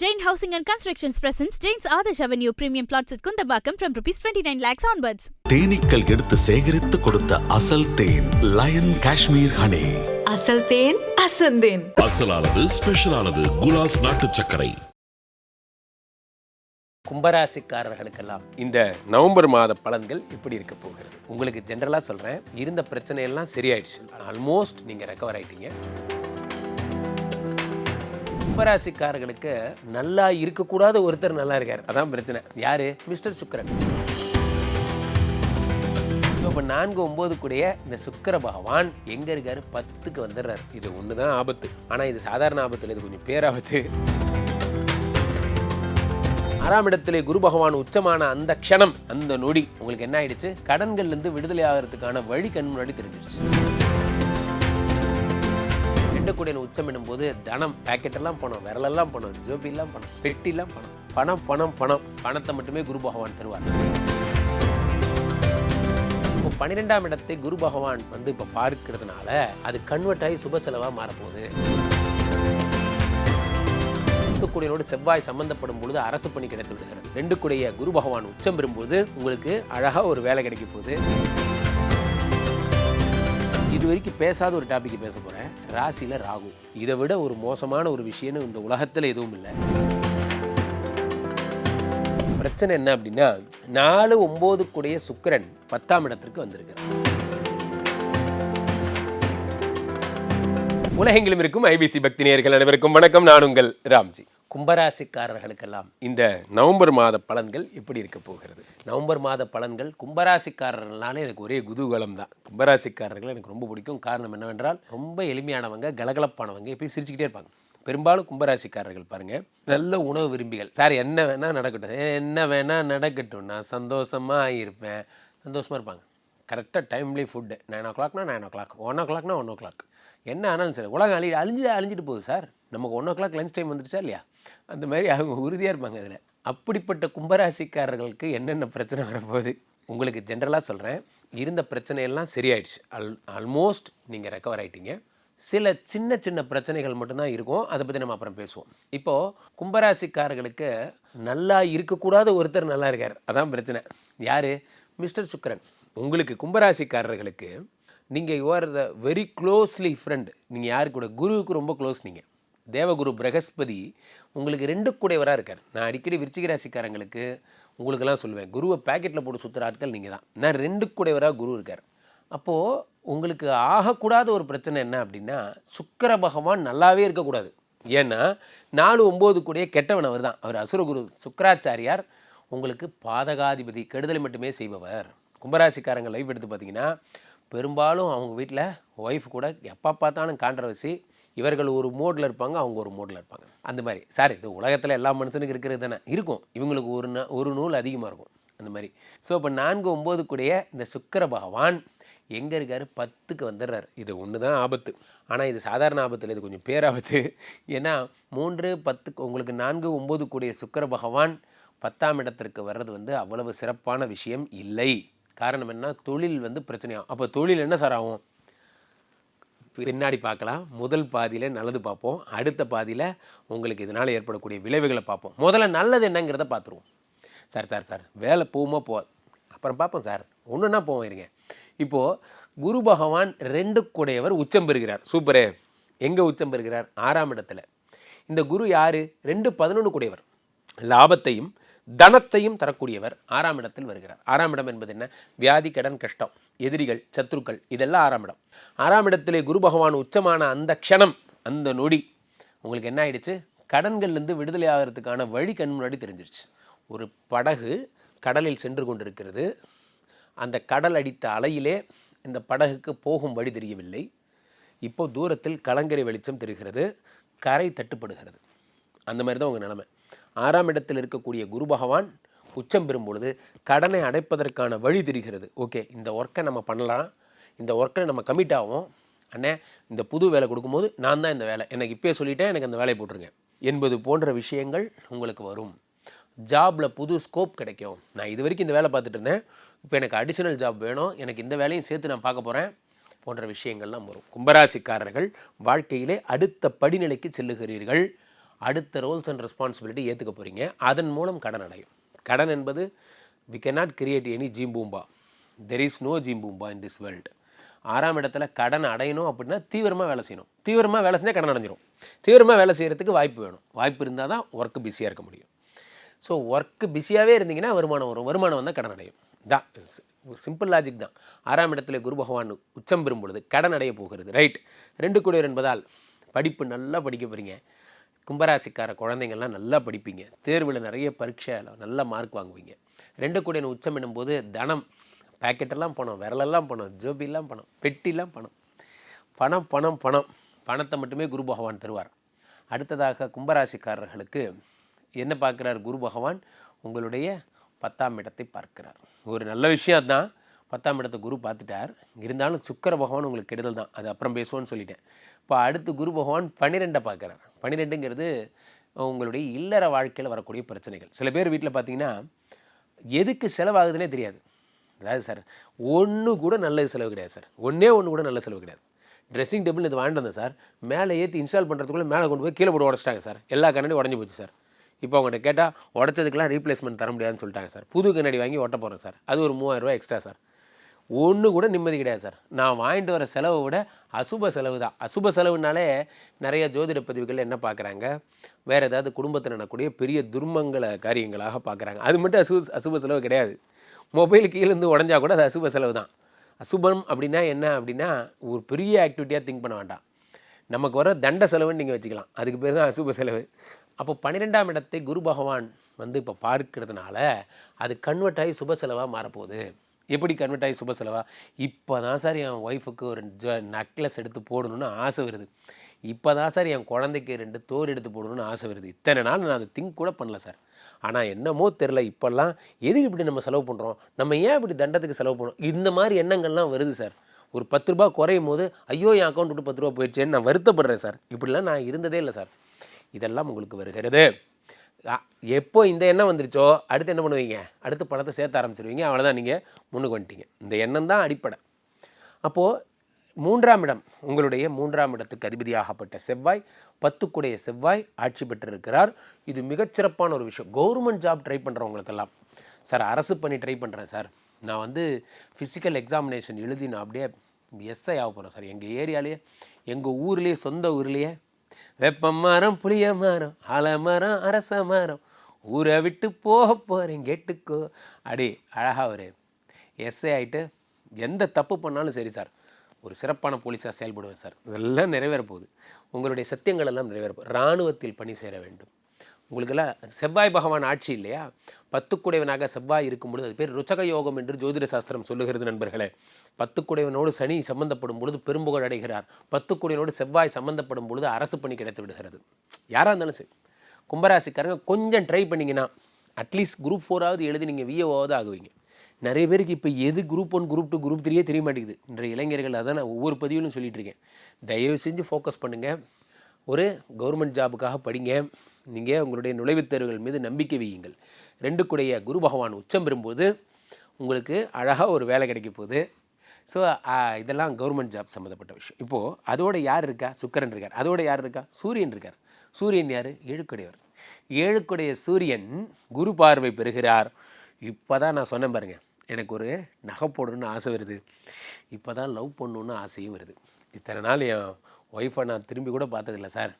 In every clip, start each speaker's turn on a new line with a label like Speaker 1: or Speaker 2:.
Speaker 1: Jain Housing and Constructions presents Jain's Adarsh Avenue Premium Plots at Kundabakam from rupees 29 lakhs onwards.
Speaker 2: தேனீக்கள் எடுத்து சேகரித்து கொடுத்த அசல் தேன் line Kashmir honey
Speaker 3: அசல் தேன் அசந்தேன்
Speaker 4: அசலானது ஸ்பெஷலானது குலாஸ் நாட்டு சர்க்கரை.
Speaker 5: கும்பராசிக்காரர்களுக்கெல்லாம் இந்த நவம்பர் மாத பலன்கள் இப்படி இருக்க போகிறது. உங்களுக்கு ஜென்ரலாக சொல்கிறேன் இருந்த பிரச்சனையெல்லாம் சரியாயிடுச்சு. ஆல்மோஸ்ட் நீங்கள் ரெக்கவர் ஆயிட்டீங்க. கும்பராசிக்காரர்களுக்கு நல்லா இருக்கக்கூடாத ஒருத்தர் நல்லா இருக்கார். அதான் பிரச்சனை. யாரு? மிஸ்டர் சுக்கரன். இப்போ நான்கு ஒம்பது கூடிய இந்த சுக்கர பகவான் எங்க இருக்காரு? பத்துக்கு வந்துடுறாரு. இது ஒன்று தான் ஆபத்து. ஆனால் இது சாதாரண ஆபத்து இது கொஞ்சம் பேராபத்து. ஆறாம் இடத்திலே குரு பகவான் உச்சமான அந்த க்ஷணம் அந்த நொடி. உங்களுக்கு என்ன ஆயிடுச்சு? கடன்கள்லேருந்து விடுதலை ஆகிறதுக்கான வழி கண் முன்னாடி தெரிஞ்சிருச்சு. ரெண்டு கூடிய உச்சம் போது தனம் பாக்கெட் எல்லாம் பணம் விரலெல்லாம் பணம் ஜோபிலாம் பணம் பெட்டிலாம் பணம். பணம் பணம் பணம். பணத்தை மட்டுமே குரு பகவான் தருவார். இப்போ பன்னிரெண்டாம் இடத்தை குரு பகவான் வந்து இப்போ பார்க்கிறதுனால அது கன்வெர்ட் ஆகி சுப செலவா மாறப்போகுது. ரெண்டு செவ்வாய் சம்பந்தப்படும் பொழுது அரசு பணி கிடைத்து விடுகிறது. ரெண்டு கூடிய குரு பகவான் உச்சம் பெறும்போது உங்களுக்கு அழகா ஒரு வேலை கிடைக்க போகுது. இது வரைக்கும் பேசாத ஒரு டாபிக் பேச போகிறேன் ராசியில ராகு. இதை விட ஒரு மோசமான ஒரு விஷயம்னு இந்த உலகத்தில் எதுவும் இல்லை. பிரச்சனை என்ன அப்படின்னா நாலு ஒம்போதுக்குடைய சுக்கரன் பத்தாம் இடத்திற்கு வந்திருக்கிறார். உலகெங்கிலும் இருக்கும் ஐபிசி பக்தி நேயர்கள் அனைவருக்கும் வணக்கம். நான் உங்கள் ராம்ஜி. கும்பராசிக்காரர்களுக்கெல்லாம் இந்த நவம்பர் மாத பலன்கள் எப்படி இருக்க போகிறது? நவம்பர் மாத பலன்கள் கும்பராசிக்காரர்கள்னாலே எனக்கு ஒரே குதூகலம் தான். கும்பராசிக்காரர்கள் எனக்கு ரொம்ப பிடிக்கும். காரணம் என்னவென்றால் ரொம்ப எளிமையானவங்க கலகலப்பானவங்க எப்பயும் சிரிச்சுக்கிட்டே இருப்பாங்க. பெரும்பாலும் கும்பராசிக்காரர்கள் பாருங்க நல்ல உணவு விரும்பிகள். சார் என்ன வேணா நடக்கட்டும். "ஏ, என்ன வேணா நடக்கட்டும். நான் சந்தோஷமா இருப்பேன். சந்தோஷமா இருப்பாங்க. கரெக்டாக டைம்லி ஃபுட்டு நைன் ஓ கிளாக்னா நைன் ஓ கிளாக் ஒன் ஓ கிளாக்னா ஒன் ஓ கிளாக் என்ன ஆனாலும் சரி உலகம் அழி அழிஞ்சு அழிஞ்சிட்டு போகுது சார். நமக்கு one o'clock lunch time வந்துடுச்சா இல்லையா? அந்த மாதிரி அவங்க உறுதியாக இருப்பாங்க அதில். அப்படிப்பட்ட கும்பராசிக்காரர்களுக்கு என்னென்ன பிரச்சனை வரப்போகுது? உங்களுக்கு ஜென்ரலாக சொல்கிறேன் இருந்த பிரச்சனையெல்லாம் சரியாயிடுச்சு. அல் ஆல்மோஸ்ட் நீங்கள் ரெக்கவர் ஆகிட்டீங்க சில சின்ன சின்ன பிரச்சனைகள் மட்டும்தான் இருக்கும். அதை பற்றி நம்ம அப்புறம் பேசுவோம். இப்போது கும்பராசிக்காரர்களுக்கு நல்லா இருக்கக்கூடாத ஒருத்தர் நல்லா இருக்கார். அதான் பிரச்சனை. யார்? மிஸ்டர் சுக்கரன். உங்களுக்கு கும்பராசிக்காரர்களுக்கு நீங்கள் you're the very closely friend நீங்கள் யாரு கூட? குருவுக்கு ரொம்ப க்ளோஸ் நீங்கள் தேவகுரு பிரகஸ்பதி உங்களுக்கு ரெண்டு கூடையவராக இருக்கார். நான் அடிக்கடி விருச்சிக ராசிக்காரங்களுக்கு உங்களுக்கெல்லாம் சொல்லுவேன். குருவை பேக்கெட்டில் போட்டு சுற்றுற ஆட்கள் நீங்கள் தான். நான் ரெண்டு கூடையவராக குரு இருக்கார். அப்போது உங்களுக்கு ஆகக்கூடாத ஒரு பிரச்சனை என்ன அப்படின்னா சுக்கர பகவான் நல்லாவே இருக்கக்கூடாது. ஏன்னா நாலு ஒம்பது கூடிய கெட்டவன் அவர் தான். அவர் அசுரகுரு சுக்கராச்சாரியார் உங்களுக்கு பாதகாதிபதி கெடுதலை மட்டுமே செய்பவர். கும்பராசிக்காரங்க லைஃப் எடுத்து பார்த்தீங்கன்னா பெரும்பாலும் அவங்க வீட்டில் ஒய்ஃப் கூட எப்போ பார்த்தாலும் கான்ட்ரவர்சி இவர்கள் ஒரு மோடில் இருப்பாங்க அவங்க ஒரு மோடில் இருப்பாங்க. அந்த மாதிரி. சார் இது உலகத்தில் எல்லா மனுஷனுக்கு இருக்கிறது தானே? இருக்கும். இவங்களுக்கு ஒரு ந- ஒரு நூல் அதிகமாக இருக்கும். அந்த மாதிரி. ஸோ இப்போ நான்கு ஒம்பது இந்த சுக்கர பகவான் எங்கே இருக்கார்? பத்துக்கு வந்துடுறாரு. இது ஒன்று தான் ஆபத்து. ஆனால் இது சாதாரண ஆபத்து இல்லை இது கொஞ்சம் பேராபத்து. ஏன்னா மூன்று பத்துக்கு உங்களுக்கு நான்கு ஒம்பது கூடிய சுக்கர பகவான் பத்தாம் இடத்திற்கு வர்றது வந்து அவ்வளவு சிறப்பான விஷயம் இல்லை. காரணம் என்ன தொழில் வந்து பிரச்சனையாகும் அப்போ தொழில் என்ன சார் ஆகும்? பின்னாடி பார்க்கலாம். முதல் பாதியில் நல்லது பார்ப்போம். அடுத்த பாதியில் உங்களுக்கு இதனால் ஏற்படக்கூடிய விளைவுகளை பார்ப்போம். முதல்ல நல்லது என்னங்கிறத பார்த்துருவோம். சார் சார் சார் வேலை போகுமா போகாது? அப்புறம் பார்ப்போம் சார். ஒன்றுன்னா போவோம் இருங்க. இப்போது குரு பகவான் ரெண்டு கூடையவர் உச்சம் பெறுகிறார். சூப்பரே. எங்கே உச்சம் பெறுகிறார்? ஆறாம் இடத்துல. இந்த குரு யார்? ரெண்டு பதினொன்று கூடையவர். லாபத்தையும் தனத்தையும் தரக்கூடியவர் ஆறாம் இடத்தில் வருகிறார். ஆறாம் இடம் என்பது என்ன? வியாதி கடன் கஷ்டம் எதிரிகள் சத்துருக்கள் இதெல்லாம் ஆறாம் இடம். ஆறாம் இடத்திலே குரு பகவான் உச்சமான அந்த க்ஷணம் அந்த நொடி உங்களுக்கு என்ன ஆயிடுச்சு? கடன்கள்லேருந்து விடுதலை ஆகிறதுக்கான வழி கண் முன்னாடி தெரிஞ்சிருச்சு. ஒரு படகு கடலில் சென்று கொண்டிருக்கிறது. அந்த கடல் அடித்த அலையிலே இந்த படகுக்கு போகும் வழி தெரியவில்லை. இப்போ தூரத்தில் கலங்கரை வெளிச்சம் தெரிகிறது. கரை தட்டுப்படுகிறது. அந்த மாதிரி தான் உங்கள் நிலைமை. ஆறாம் இடத்தில் இருக்கக்கூடிய குரு பகவான் உச்சம் பெறும் பொழுது கடனை அடைப்பதற்கான வழி தெரிகிறது. ஓகே இந்த ஒர்க்கை நம்ம பண்ணலாம். இந்த ஒர்க்கை நம்ம கமிட் ஆகும் அண்ணே இந்த புது வேலை கொடுக்கும்போது நான் தான் இந்த வேலை. எனக்கு இப்பயே சொல்லிட்டேன் எனக்கு அந்த வேலையை போட்டிருங்க. என்பது போன்ற விஷயங்கள் உங்களுக்கு வரும். ஜாபில் புது ஸ்கோப் கிடைக்கும். நான் இது வரைக்கும் இந்த வேலை பார்த்துட்டு இருந்தேன். இப்போ எனக்கு அடிஷனல் ஜாப் வேணும். எனக்கு இந்த வேலையும் சேர்த்து நான் பார்க்க போகிறேன் போன்ற விஷயங்கள்லாம் வரும். கும்பராசிக்காரர்கள் வாழ்க்கையிலே அடுத்த படிநிலைக்கு செல்லுகிறீர்கள். அடுத்த ரோல்ஸ் அண்ட் ரெஸ்பான்சிபிலிட்டி ஏற்றுக்க போகிறீங்க அதன் மூலம் கடன் அடையும். கடன் என்பது வி cannot கிரியேட் எனி ஜீம்பூம்பா. தெர் இஸ் நோ ஜீம்பூம்பா இன் திஸ் வேர்ல்டு ஆறாம் இடத்துல கடன் அடையணும் அப்படின்னா தீவிரமாக வேலை செய்யணும். தீவிரமாக வேலை செஞ்சால் கடன் அடைஞ்சிரும். தீவிரமாக வேலை செய்கிறதுக்கு வாய்ப்பு வேணும். வாய்ப்பு இருந்தால் தான் ஒர்க்கு பிஸியாக இருக்க முடியும். ஸோ ஒர்க்கு பிஸியாகவே இருந்தீங்கன்னா வருமானம் வரும். வருமானம் வந்தால் கடன் அடையும். தான் சிம்பிள் லாஜிக் தான். ஆறாம் இடத்துல குரு பகவான் உச்சம் பெறும் பொழுது கடன் அடைய போகிறது. ரைட் ரெண்டு கூடியவர் என்பதால் படிப்பு நல்லா படிக்க போகிறீங்க கும்பராசிக்கார குழந்தைங்கள்லாம் நல்லா படிப்பீங்க. தேர்வில் நிறைய பரீட்சையில் நல்ல மார்க் வாங்குவீங்க. ரெண்டு கூடியன் உச்சம் என்னும்போது தனம் பாக்கெட்டெல்லாம் பணம் விரலெல்லாம் பணம் ஜோபிலாம் பணம் பெட்டிலாம் பணம். பணம் பணம் பணம். பணத்தை மட்டுமே குரு பகவான் தருவார். அடுத்ததாக கும்பராசிக்காரர்களுக்கு என்ன பார்க்குறார் குரு பகவான்? உங்களுடைய பத்தாம் இடத்தை பார்க்கிறார். ஒரு நல்ல விஷயம் தான் பத்தாம் இடத்தை குரு பார்த்துட்டார். இருந்தாலும் சுக்கர பகவான் உங்களுக்கு கெடுதல் தான். அது அப்புறம் பேசுவோன்னு சொல்லிட்டேன். இப்போ அடுத்து குரு பகவான் பன்னிரெண்டை பார்க்குறார். பன்னிரெண்டுங்கிறது உங்களுடைய இல்லற வாழ்க்கையில் வரக்கூடிய பிரச்சனைகள். சில பேர் வீட்டில் பார்த்தீங்கன்னா எதுக்கு செலவாகுதுன்னே தெரியாது. அதாவது சார் ஒன்று கூட நல்ல செலவு கிடையாது சார். ஒன்றே ஒன்று கூட நல்ல செலவு கிடையாது. ட்ரெஸ்ஸிங் டேபிள் இது வாங்கிட்டு வந்தேன் சார். மேலே ஏற்றி இன்ஸ்டால் பண்ணுறதுக்குள்ளே மேலே கொண்டு போய் கீழே போட்டு உடச்சிட்டாங்க சார். எல்லா கண்ணாடியும் உடஞ்சி போச்சு சார். இப்போ அவங்ககிட்ட கேட்டால் உடச்சதுக்கெல்லாம் ரீப்ளேஸ்மெண்ட் தர முடியாதுன்னு சொல்லிட்டாங்க சார். புது கண்ணாடி வாங்கி ஒட்ட போகிறேன் சார். அது ஒரு மூவாயிரம் ரூபாய் எக்ஸ்ட்ரா சார். ஒன்று கூட நிம்மதி கிடையாது சார். நான் வாங்கிட்டு வர செலவை விட அசுப செலவு தான். அசுப செலவுனாலே நிறைய ஜோதிட பதிவுகள் என்ன பார்க்குறாங்க வேறு ஏதாவது குடும்பத்தில் நடக்கக்கூடிய பெரிய துர்மங்கள காரியங்களாக பார்க்குறாங்க அது மட்டும் அசு அசுப செலவு கிடையாது. மொபைல் கீழேருந்து உடஞ்சா கூட அது அசுப செலவு தான். அசுபம் அப்படின்னா என்ன அப்படின்னா ஒரு பெரிய ஆக்டிவிட்டியாக திங்க் பண்ண வேண்டாம். நமக்கு வர தண்ட செலவுன்னு நீங்கள் வச்சுக்கலாம். அதுக்கு பேர் தான் அசுப செலவு. அப்போ பன்னிரெண்டாம் இடத்தை குரு பகவான் வந்து இப்போ பார்க்கறதுனால அது கன்வெர்ட் ஆகி சுப செலவாக மாறப்போகுது. எப்படி கன்வெர்ட் ஆகி சுப செலவா? இப்போ தான் சார் என் ஒய்ஃபுக்கு ஒரு ஜ நக்லஸ் எடுத்து போடணும்னு ஆசை வருது. இப்போ தான் சார் என் குழந்தைக்கு ரெண்டு தோர் எடுத்து போடணும்னு ஆசை வருது. இத்தனை நாள் நான் அதை திங்க் கூட பண்ணல சார் ஆனால் என்னமோ தெரில இப்போல்லாம் எதுக்கு இப்படி நம்ம செலவு பண்ணுறோம் நம்ம ஏன் இப்படி தண்டத்துக்கு செலவு பண்ணுறோம் இந்த மாதிரி எண்ணங்கள்லாம் வருது சார் ஒரு பத்து ரூபா குறையும் போது ஐயோ என் அக்கௌண்ட் விட்டு பத்து ரூபா போயிடுச்சேன்னு நான் வருத்தப்படுறேன் சார் இப்படிலாம் நான் இருந்ததே இல்லை சார் இதெல்லாம் உங்களுக்கு வருகிறது. எப்போ இந்த எண்ணம் வந்துருச்சோ அடுத்து என்ன பண்ணுவீங்க? அடுத்து பணத்தை சேர்த்த ஆரம்பிச்சிருவீங்க. அவ்வளோதான் நீங்கள் முன்னுக்கு வந்துட்டீங்க. இந்த எண்ணம் தான் அடிப்படை. அப்போது மூன்றாம் இடம் உங்களுடைய மூன்றாம் இடத்துக்கு அதிபதியாகப்பட்ட செவ்வாய் பத்துக்குடைய செவ்வாய் ஆட்சி பெற்றிருக்கிறார். இது மிகச்சிறப்பான ஒரு விஷயம். கவர்மெண்ட் ஜாப் ட்ரை பண்ணுறவங்களுக்கெல்லாம் சார் அரசு பண்ணி ட்ரை பண்ணுறேன் சார். நான் வந்து ஃபிசிக்கல் எக்ஸாமினேஷன் எழுதி நான் அப்படியே எஸ்ஐ ஆக போகிறேன் சார். எங்கள் ஏரியாலேயே எங்கள் ஊர்லேயே சொந்த ஊர்லேயே வெப்ப மரம் புளிய மரம் ஆலமரம் அரச மரம் ஊரை விட்டு போக போகிறேன் கேட்டுக்கோ. அடி அழகாக ஒரு எஸ்ஏ ஆகிட்டு எந்த தப்பு பண்ணாலும் சரி சார் ஒரு சிறப்பான போலீஸாக செயல்படுவேன் சார். இதெல்லாம் நிறைவேற போகுது உங்களுடைய சத்தியங்கள் எல்லாம் நிறைவேற போகுது இராணுவத்தில் பணி சேர வேண்டும். உங்களுக்கெல்லாம் செவ்வாய் பகவான் ஆட்சி இல்லையா? பத்துக்குடையவனாக செவ்வாய் இருக்கும் பொழுது அது பேர் ருச்சக யோகம் என்று ஜோதிட சாஸ்திரம் சொல்லுகிறது நண்பர்களே. பத்துக்குடையவனோடு சனி சம்பந்தப்படும் பொழுது பெரும்புகழ் அடைகிறார். பத்துக்குடையனோடு செவ்வாய் சம்பந்தப்படும் பொழுது அரசு பணி கிடைத்து விடுகிறது. யாராக இருந்தாலும் சரி கும்பராசிக்காரங்க கொஞ்சம் ட்ரை பண்ணிங்கன்னா அட்லீஸ்ட் குரூப் ஃபோராவது எழுதி நீங்கள் விஏஓவாவது ஆகுவீங்க. நிறைய பேருக்கு இப்போ எது group one group two group த்ரீயே தெரிய மாட்டேங்குது. இன்றைய இளைஞர்கள் அதான் நான் ஒவ்வொரு பதிவிலும் சொல்லிகிட்ருக்கேன் இருக்கேன். தயவு செஞ்சு ஃபோக்கஸ் பண்ணுங்கள் ஒரு கவர்மெண்ட் ஜாபுக்காக படிங்க. நீங்கள் உங்களுடைய நுழைவுத் தேர்வுகள் மீது நம்பிக்கை வையுங்கள். ரெண்டுக்குடைய குரு பகவான் உச்சம் பெறும்போது உங்களுக்கு அழகாக ஒரு வேலை கிடைக்க போகுது. ஸோ இதெல்லாம் கவர்மெண்ட் ஜாப் சம்மந்தப்பட்ட விஷயம். இப்போது அதோட யார் இருக்கா? சுக்கரன் இருக்கார். அதோட யார் இருக்கா? சூரியன் இருக்கார். சூரியன் யார்? ஏழுக்குடையவர். ஏழுக்குடைய சூரியன் குரு பார்வை பெறுகிறார். இப்போ தான் நான் சொன்னேன் பாருங்கள் எனக்கு ஒரு நகை போடணும்னு ஆசை வருது. இப்போ தான் லவ் பண்ணணுன்னு ஆசையும் வருது. இத்தனை நாள் என் ஒய்ஃபை நான் திரும்பி கூட பார்த்ததில்ல சார்.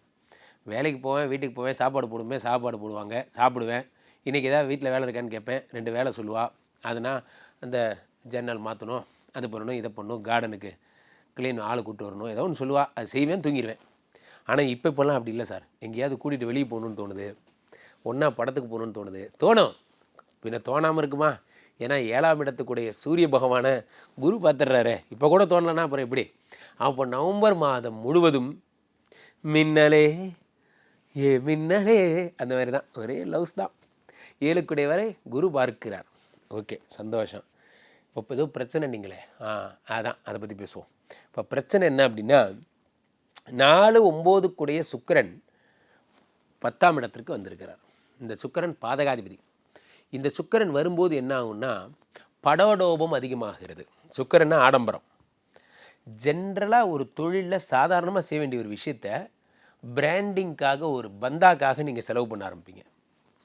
Speaker 5: வேலைக்கு போவேன் வீட்டுக்கு போவேன் சாப்பாடு போடுவேன் சாப்பாடு போடுவாங்க சாப்பிடுவேன். இன்றைக்கி ஏதாவது வீட்டில் வேலை இருக்கான்னு கேட்பேன் ரெண்டு வேலை சொல்லுவாள் அதுனா அந்த ஜன்னல் மாற்றணும் அது பண்ணணும் இதை பண்ணணும் கார்டனுக்கு க்ளீன் ஆளை கூப்பிட்டு வரணும் ஏதோ ஒன்று சொல்லுவாள் அது செய்வேன் தூங்கிடுவேன் ஆனால் இப்போ இப்போல்லாம் அப்படி இல்லை சார். எங்கேயாவது கூட்டிகிட்டு வெளியே போகணுன்னு தோணுது. ஒன்றா படத்துக்கு போகணுன்னு தோணுது. தோணும். பின்ன தோணாமல் இருக்குமா? ஏன்னா ஏழாம் இடத்துக்குடைய சூரிய பகவானை குரு பார்த்துடுறாரு இப்போ கூட தோணலன்னா அப்புறம் எப்படி? அப்போ நவம்பர் மாதம் முழுவதும் மின்னலே ஏ மின்னலே. அந்த மாதிரி தான் ஒரே லவ்ஸ் தான். ஏழுக்குடைய வரை குரு பார்க்கிறார். ஓகே சந்தோஷம். இப்போ ஏதோ பிரச்சனை நீங்களே. ஆ அதான் அதை பற்றி பேசுவோம். இப்போ பிரச்சனை என்ன அப்படின்னா நாலு ஒம்போதுக்குடைய சுக்கிரன் பத்தாம் இடத்திற்கு வந்திருக்கிறார். இந்த சுக்கரன் பாதகாதிபதி. இந்த சுக்கரன் வரும்போது என்ன ஆகும்னா படோடோபம் அதிகமாகிறது. சுக்கரன்னா ஆடம்பரம். ஜென்ரலாக ஒரு தொழிலில் சாதாரணமாக செய்ய வேண்டிய ஒரு விஷயத்த பிராண்டிங்காக ஒரு பந்தாக்காக நீங்கள் செலவு பண்ண ஆரம்பிப்பீங்க.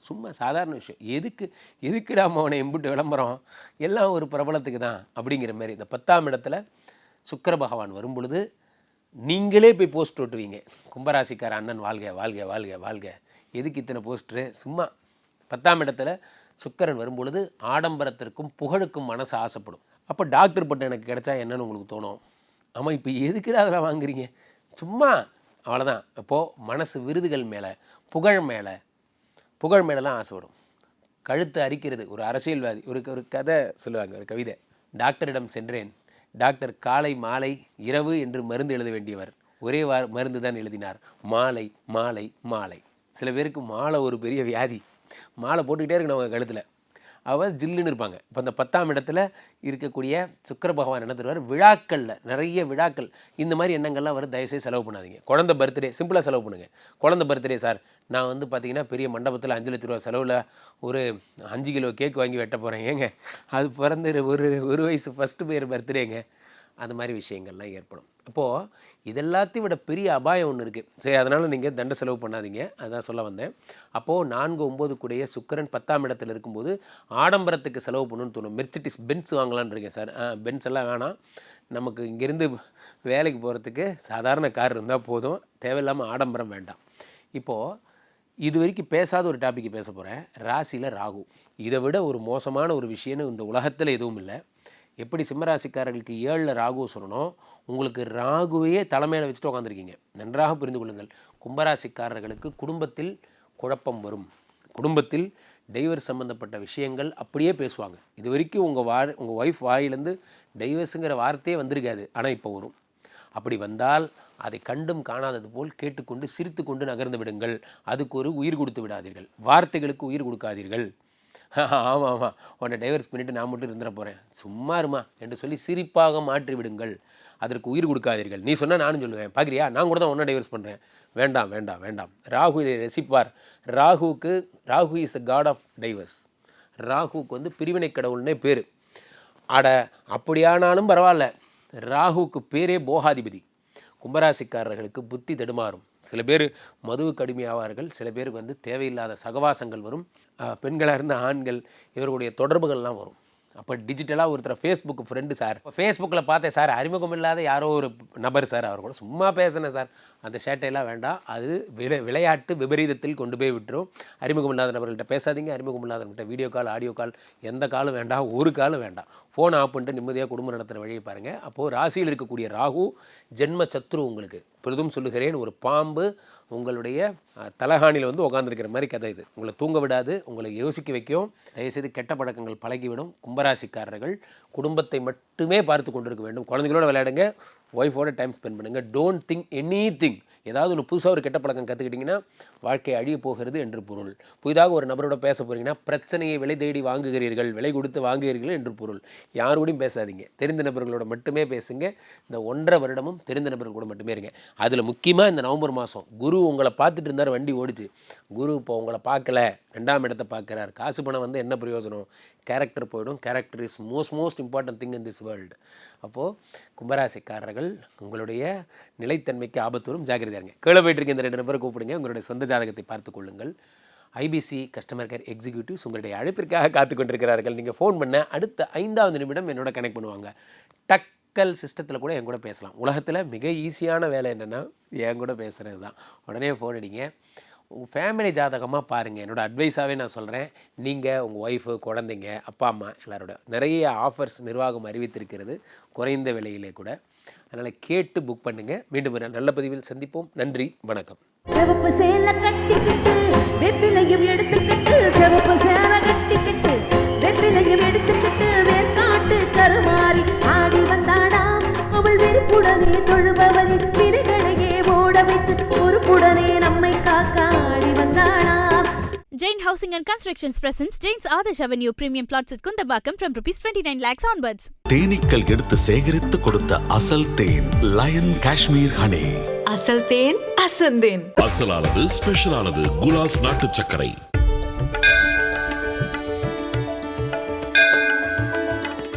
Speaker 5: சும்மா சாதாரண விஷயம். எதுக்கு எதுக்குடா அவனை எம்பிட்டு விளம்பரம்? எல்லாம் ஒரு பிரபலத்துக்கு தான் அப்படிங்கிற மாதிரி. இந்த பத்தாம் இடத்துல சுக்கர பகவான் வரும் பொழுது நீங்களே போய் போஸ்ட் ஓட்டுவீங்க கும்பராசிக்கார அண்ணன் வாழ்க வாழ்க வாழ்க வாழ்க. எதுக்கு இத்தனை போஸ்டரு சும்மா பத்தாம் இடத்துல சுக்கரன் வரும்பொழுது ஆடம்பரத்திற்கும் புகழுக்கும் மனசு ஆசைப்படும். அப்போ டாக்டர் பட்டம் எனக்கு கிடைச்சா என்னன்னு உங்களுக்கு தோணும்? ஆமாம் இப்போ எதுக்குடா அதெல்லாம் வாங்குறீங்க? சும்மா அவ்வளோதான் அப்போது மனசு விருதுகள் மேலே புகழ் மேலே புகழ் மேலெல்லாம் ஆசைப்படும் கழுத்தை அரிக்கிறது ஒரு அரசியல்வாதி ஒரு ஒரு கதை சொல்லுவாங்க ஒரு கவிதை. டாக்டரிடம் சென்றேன். டாக்டர் காலை மாலை இரவு என்று மருந்து எழுத வேண்டியவர். ஒரே வார மருந்து தான் எழுதினார். மாலை மாலை மாலை. சில பேருக்கு மாலை ஒரு பெரிய வியாதி. மாலை போட்டுக்கிட்டே இருக்கணும் அவங்க கழுத்தில். அவள் ஜில்லுன்னு இருப்பாங்க. இப்போ அந்த பத்தாம் இடத்துல இருக்கக்கூடிய சுக்கிர பகவான் என்ன தருவார்? விழாக்களில் நிறைய விழாக்கள். இந்த மாதிரி எண்ணங்கள்லாம் வரும். தயவுசெய்து செலவு பண்ணாதீங்க. குழந்த பர்த்டே சிம்பிளாக செலவு பண்ணுங்கள் குழந்தை பர்த்டே சார் நான் வந்து பார்த்தீங்கன்னா பெரிய மண்டபத்தில் அஞ்சு லட்ச ரூபா செலவில் ஒரு அஞ்சு கிலோ கேக் வாங்கி வெட்ட போகிறேன் ஏங்க அது பிறந்து ஒரு ஒரு வயசு ஃபஸ்ட்டு பேர் பர்த்டேங்க. அந்த மாதிரி விஷயங்கள்லாம் ஏற்படும். அப்போது இதெல்லாத்தையும் விட பெரிய அபாயம் ஒன்று இருக்குது சரி அதனால் நீங்கள் தண்ட செலவு பண்ணாதீங்க. அதான் சொல்ல வந்தேன். அப்போது நான்கு ஒம்பது கூடிய சுக்கரன் பத்தாம் இடத்துல இருக்கும்போது ஆடம்பரத்துக்கு செலவு பண்ணணும்னு தோணும். மெர்சிட்டிஸ் பென்ஸ் வாங்கலான்னு இருக்கேன் சார். பென்ஸ் எல்லாம் வேணாம். நமக்கு இங்கேருந்து வேலைக்கு போகிறதுக்கு சாதாரண கார் இருந்தால் போதும். தேவையில்லாமல் ஆடம்பரம் வேண்டாம். இப்போது இது வரைக்கும் பேசாத ஒரு டாப்பிக்கு பேச போகிறேன் ராசியில் ராகு. இதை விட ஒரு மோசமான ஒரு விஷயம்னு இந்த உலகத்தில் எதுவும் இல்லை. எப்படி சிம்மராசிக்காரர்களுக்கு ஏழில் ராகு சொல்லணும்? உங்களுக்கு ராகுவையே தலைமையில் வச்சுட்டு உட்காந்துருக்கீங்க நன்றாக புரிந்து கொள்ளுங்கள். கும்பராசிக்காரர்களுக்கு குடும்பத்தில் குழப்பம் வரும். குடும்பத்தில் டைவர்ஸ் சம்மந்தப்பட்ட விஷயங்கள் அப்படியே பேசுவாங்க. இது வரைக்கும் உங்கள் வா உங்கள் ஒய்ஃப் வாயிலேருந்து டைவர்ஸுங்கிற வார்த்தையே வந்திருக்காது. ஆனால் இப்போ வரும். அப்படி வந்தால் அதை கண்டும் காணாதது போல் கேட்டுக்கொண்டு சிரித்து கொண்டு நகர்ந்து விடுங்கள். அதுக்கு ஒரு உயிர் கொடுத்து விடாதீர்கள். வார்த்தைகளுக்கு உயிர் கொடுக்காதீர்கள். ஆமாம் ஆமாம். உன்னை டைவர்ஸ் பண்ணிவிட்டு நான் மட்டும் இருந்துட போகிறேன் சும்மா இருமா என்று சொல்லி சிரிப்பாக மாற்றி விடுங்கள். அதற்கு உயிர் கொடுக்காதீர்கள். நீ சொன்னால் நானும் சொல்லுவேன். பார்க்குறியா நான் கூட தான் ஒன்றை டைவர்ஸ் பண்ணுறேன் வேண்டாம் வேண்டாம் வேண்டாம். ராகு இதை ரசிப்பார். ராகுவுக்கு Rahu is the god of divorce ராகுவுக்கு வந்து பிரிவினை கடவுள்னே பேர். அட அப்படியானாலும் பரவாயில்ல. ராகுவுக்கு பேரே போகாதிபதி. கும்பராசிக்காரர்களுக்கு புத்தி தடுமாறும். சில பேர் மதுவுக்கு அடிமையாவார்கள் சில பேருக்கு வந்து தேவையில்லாத சகவாசங்கள் வரும். பெண்களாக இருந்த ஆண்கள் இவர்களுடைய தொடர்புகள்லாம் வரும். அப்போ டிஜிட்டலாக ஒருத்தர் ஃபேஸ்புக் ஃப்ரெண்டு சார் ஃபேஸ்புக்கில் பார்த்தேன் சார் அறிமுகம் இல்லாத யாரோ ஒரு நபர் சார் அவர் கூட சும்மா பேசினேன் சார் அந்த சேட்டையெல்லாம் வேண்டாம். அது விளை விளையாட்டு விபரீதத்தில் கொண்டு போய் விட்டுரும். அறிமுகம் இல்லாத நபர்கள்ட்ட பேசாதீங்க. அறிமுகம் இல்லாதவங்கள்ட்ட வீடியோ கால் ஆடியோ கால் எந்த காலும் வேண்டாம். ஒரு காலும் வேண்டாம். ஃபோன் ஆஃப் பண்ணிட்டு நிம்மதியாக குடும்பம் நடத்துகிற வழியை பாருங்கள் அப்போது ராசியில் இருக்கக்கூடிய ராகு ஜென்ம சத்ரு உங்களுக்கு. பெரிதும் சொல்லுகிறேன் ஒரு பாம்பு உங்களுடைய தலகாணியில் வந்து உட்காந்துருக்கிற மாதிரி கதை இது. உங்களை தூங்க விடாது உங்களை யோசிக்க வைக்கும். தயவுசெய்து கெட்ட பழக்கங்கள் பழகிவிடும். கும்பராசிக்காரர்கள் குடும்பத்தை மட்டுமே பார்த்து கொண்டிருக்க வேண்டும். குழந்தைகளோட விளையாடுங்க. ஒய்ஃபோட டைம் ஸ்பெண்ட் பண்ணுங்கள் டோன்ட் திங்க் எனி திங் ஏதாவது ஒன்று புதுசாக ஒரு கெட்ட பழக்கம் கற்றுக்கிட்டிங்கன்னா வாழ்க்கை அழிய போகிறது என்று பொருள். புதிதாக ஒரு நபரோட பேச போகிறீங்கன்னா பிரச்சனையை விலை தேடி வாங்குகிறீர்கள் விலை கொடுத்து வாங்குகிறீர்கள் என்று பொருள். யாரோடையும் பேசாதீங்க. தெரிந்த நபர்களோட மட்டுமே பேசுங்க. இந்த ஒன்றரை வருடமும் தெரிந்த நபர்கள் கூட மட்டுமே இருங்க. அதில் முக்கியமாக இந்த நவம்பர் மாதம் குரு உங்களை பார்த்துட்டு இருந்தார் வண்டி ஓடிச்சு. குரு இப்போ உங்களை பார்க்கல. ரெண்டாம் இடத்தை பார்க்குறார். காசு பணம் வந்து என்ன பிரயோஜனம்? கேரக்டர் போயிடும். Character is most most important thing in this world அப்போது கும்பராசிக்காரர்கள் உங்களுடைய நிலைத்தன்மைக்கு ஆபத்து வரும். இருங்க. கீழே போயிட்டு இந்த ரெண்டு நபரை கூப்பிடுங்க. உங்களுடைய சொந்த ஜாதகத்தை பார்த்து கொள்ளுங்கள். ஐபிசி கஸ்டமர் கேர் எக்ஸிக்யூட்டிவ்ஸ் உங்களுடைய அழைப்பிற்காக காத்து கொண்டிருக்கிறார்கள். நீங்கள் ஃபோன் பண்ண அடுத்த ஐந்தாவது நிமிடம் என்னோட கனெக்ட் பண்ணுவாங்க. டக்கல் சிஸ்டத்தில் கூட என் கூட பேசலாம். உலகத்தில் மிக ஈஸியான வேலை என்னென்னா என் கூட பேசுகிறது தான் உடனே ஃபோன் அடிங்க. உங்கள் ஃபேமிலி ஜாதகமாக பாருங்கள் என்னோட அட்வைஸாகவே நான் சொல்கிறேன் நீங்கள் உங்கள் ஒய்ஃபு குழந்தைங்க அப்பா அம்மா எல்லாரோட நிறைய ஆஃபர்ஸ் நிர்வாகம் அறிவித்திருக்கிறது. குறைந்த விலையிலே கூட. அதனால் கேட்டு புக் பண்ணுங்கள் மீண்டும் ஒரு நல்ல பதிவில் சந்திப்போம். நன்றி வணக்கம்.
Speaker 6: சிவப்பு சேலை கட்டிக்கிட்டு வெப்பிலையும் எடுத்துக்கிட்டு சிவப்பு சேலை கட்டிக்கிட்டு வெப்பிலையும் எடுத்துக்கிட்டு வேர்க்காட்டு கருமாறி ஆடி வந்தாடாம் அவள்
Speaker 1: Jain Housing and Constructions presents Jain's Adarsh Avenue Premium Plots at Kundabakam from rupees 29 lakhs onwards.
Speaker 2: தேனீக்கள் எடுத்து சேகரித்து கொடுத்த அசல் தேன் லயன் காஷ்மீர் ஹனி
Speaker 3: அசல் தேன் அசந்தேன்
Speaker 4: அசலானது ஸ்பெஷலானது குலாஸ் நாட்டு சர்க்கரை